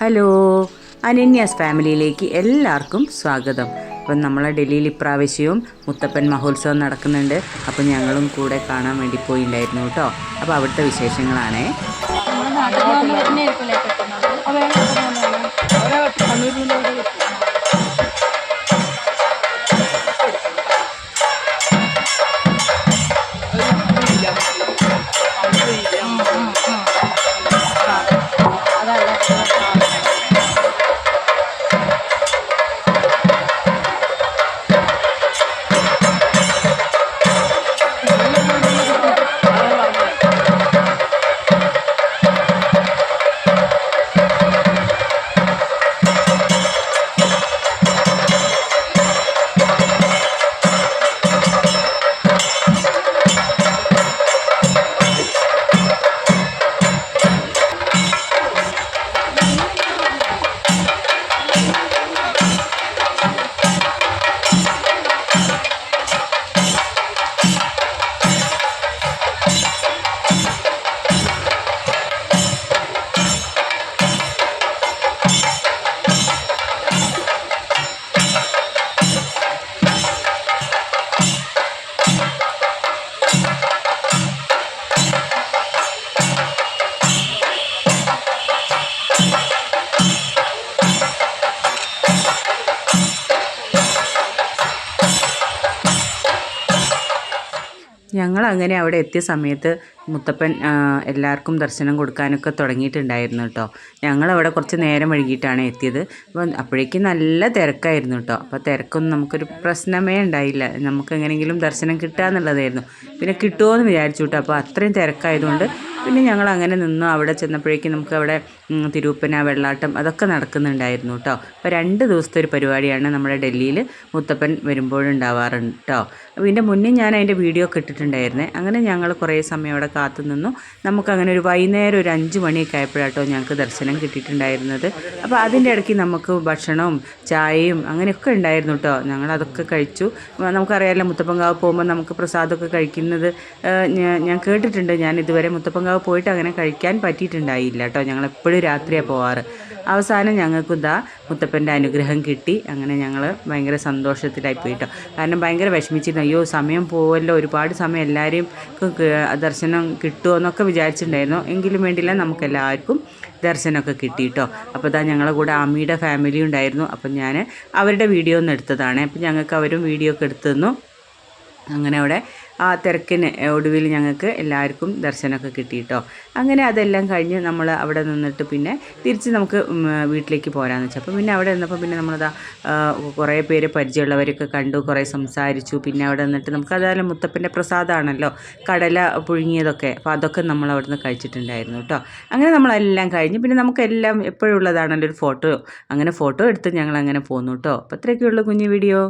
Hello അനന്യാസ് ഫാമിലിയിലേക്ക് എല്ലാവർക്കും സ്വാഗതം. അപ്പം നമ്മളെ ഡൽഹിയിൽ ഇപ്രാവശ്യവും മുത്തപ്പൻ മഹോത്സവം നടക്കുന്നുണ്ട്. അപ്പം ഞങ്ങളും കൂടെ കാണാൻ വേണ്ടി പോയിണ്ടായിരുന്നു കേട്ടോ. അപ്പോൾ അവിടുത്തെ വിശേഷങ്ങളാണേ. ഞങ്ങൾ അങ്ങനെ അവിടെ എത്തിയ സമയത്ത് മുത്തപ്പൻ എല്ലാവർക്കും ദർശനം കൊടുക്കാനൊക്കെ തുടങ്ങിയിട്ടുണ്ടായിരുന്നു കേട്ടോ. ഞങ്ങളവിടെ കുറച്ച് നേരം വൈകിട്ടാണ് എത്തിയത്. അപ്പം അപ്പോഴേക്കും നല്ല തിരക്കായിരുന്നു കേട്ടോ. അപ്പോൾ തിരക്കൊന്നും നമുക്കൊരു പ്രശ്നമേ ഉണ്ടായില്ല. നമുക്ക് എങ്ങനെയെങ്കിലും ദർശനം കിട്ടുക എന്നുള്ളതായിരുന്നു. പിന്നെ കിട്ടുമോ എന്ന് വിചാരിച്ചു കേട്ടോ. അപ്പോൾ അത്രയും തിരക്കായതുകൊണ്ട് പിന്നെ ഞങ്ങൾ അങ്ങനെ നിന്നു. അവിടെ ചെന്നപ്പോഴേക്കും നമുക്ക് അവിടെ തിരുപ്പന വെള്ളാട്ടം അതൊക്കെ നടക്കുന്നുണ്ടായിരുന്നു കേട്ടോ. അപ്പോൾ രണ്ട് ദിവസത്തെ ഒരു പരിപാടിയാണ് നമ്മുടെ ഡൽഹിയിൽ മുത്തപ്പൻ വരുമ്പോഴുണ്ടാവാറുണ്ട് കേട്ടോ. ഇതിന്റെ മുന്നേ ഞാൻ അതിന്റെ വീഡിയോ ഒക്കെ ഇട്ടിട്ടുണ്ടായിരുന്നേ. അങ്ങനെ ഞങ്ങൾ കുറേ സമയം അവിടെ കാത്തു നിന്നു നമുക്കങ്ങനെ ഒരു വൈകുന്നേരം ഒരു അഞ്ച് മണിയൊക്കെ ആയപ്പോഴാട്ടോ ഞങ്ങൾക്ക് ദർശനം കിട്ടിയിട്ടുണ്ടായിരുന്നത്. അപ്പോൾ അതിന്റെ ഇടയ്ക്ക് നമുക്ക് ഭക്ഷണവും ചായയും അങ്ങനെയൊക്കെ ഉണ്ടായിരുന്നു കേട്ടോ. ഞങ്ങൾ അതൊക്കെ കഴിച്ചു നമുക്കറിയാമല്ലോ മുത്തപ്പങ്കാവ് പോകുമ്പോൾ നമുക്ക് പ്രസാദമൊക്കെ കഴിക്കുന്നത് ഞാൻ കേട്ടിട്ടുണ്ട്. ഞാൻ ഇതുവരെ മുത്തപ്പങ്കാവ് പോയിട്ട് അങ്ങനെ കഴിക്കാൻ പറ്റിയിട്ടുണ്ടായില്ല കേട്ടോ. ഞങ്ങൾ എപ്പോഴും രാത്രിയാണ് പോവാറ്. അവസാനം ഞങ്ങൾക്ക് ഇതാ മുത്തപ്പന്റെ അനുഗ്രഹം കിട്ടി. അങ്ങനെ ഞങ്ങൾ ഭയങ്കര സന്തോഷത്തിലായി പോയി കേട്ടോ കാരണം ഭയങ്കര വിഷമിച്ചിരുന്നു. അയ്യോ സമയം പോവല്ലോ. ഒരുപാട് സമയം എല്ലാവരെയും ദർശനം കിട്ടുമോ എന്നൊക്കെ വിചാരിച്ചിട്ടുണ്ടായിരുന്നു. എങ്കിലും വേണ്ടിയില്ല നമുക്കെല്ലാവർക്കും ദർശനമൊക്കെ കിട്ടി കേട്ടോ അപ്പോൾ ഇതാ ഞങ്ങളുടെ കൂടെ അമ്മിയുടെ ഫാമിലി ഉണ്ടായിരുന്നു. അപ്പം ഞാൻ അവരുടെ വീഡിയോ ഒന്ന് എടുത്തതാണ്. അപ്പം ഞങ്ങൾക്ക് അവരും വീഡിയോ ഒക്കെ എടുത്തു അങ്ങനെ അവിടെ ആ തിരക്കിന് ഒടുവിൽ ഞങ്ങൾക്ക് എല്ലാവർക്കും ദർശനമൊക്കെ കിട്ടിയിട്ടോ. അങ്ങനെ അതെല്ലാം കഴിഞ്ഞ് നമ്മൾ അവിടെ നിന്നിട്ട് പിന്നെ തിരിച്ച് നമുക്ക് വീട്ടിലേക്ക് പോരാന്ന് വെച്ചാൽ അപ്പം പിന്നെ അവിടെ നിന്നപ്പോൾ പിന്നെ നമ്മളതാ കുറേ പേര് പരിചയമുള്ളവരൊക്കെ കണ്ടു കുറേ സംസാരിച്ചു. പിന്നെ അവിടെ നിന്നിട്ട് നമുക്ക് അതായത് മുത്തപ്പന്റെ പ്രസാദമാണല്ലോ കടല പുഴുങ്ങിയതൊക്കെ. അപ്പോൾ അതൊക്കെ നമ്മൾ അവിടെ നിന്ന് കഴിച്ചിട്ടുണ്ടായിരുന്നു കേട്ടോ. അങ്ങനെ നമ്മളെല്ലാം കഴിഞ്ഞ് പിന്നെ നമുക്കെല്ലാം എപ്പോഴും ഉള്ളതാണല്ലോ ഒരു ഫോട്ടോ. അങ്ങനെ ഫോട്ടോ എടുത്ത് ഞങ്ങൾ അങ്ങനെ പോന്നു കേട്ടോ. അപ്പോൾ അത്രയൊക്കെയുള്ളൂ കുഞ്ഞു വീഡിയോ.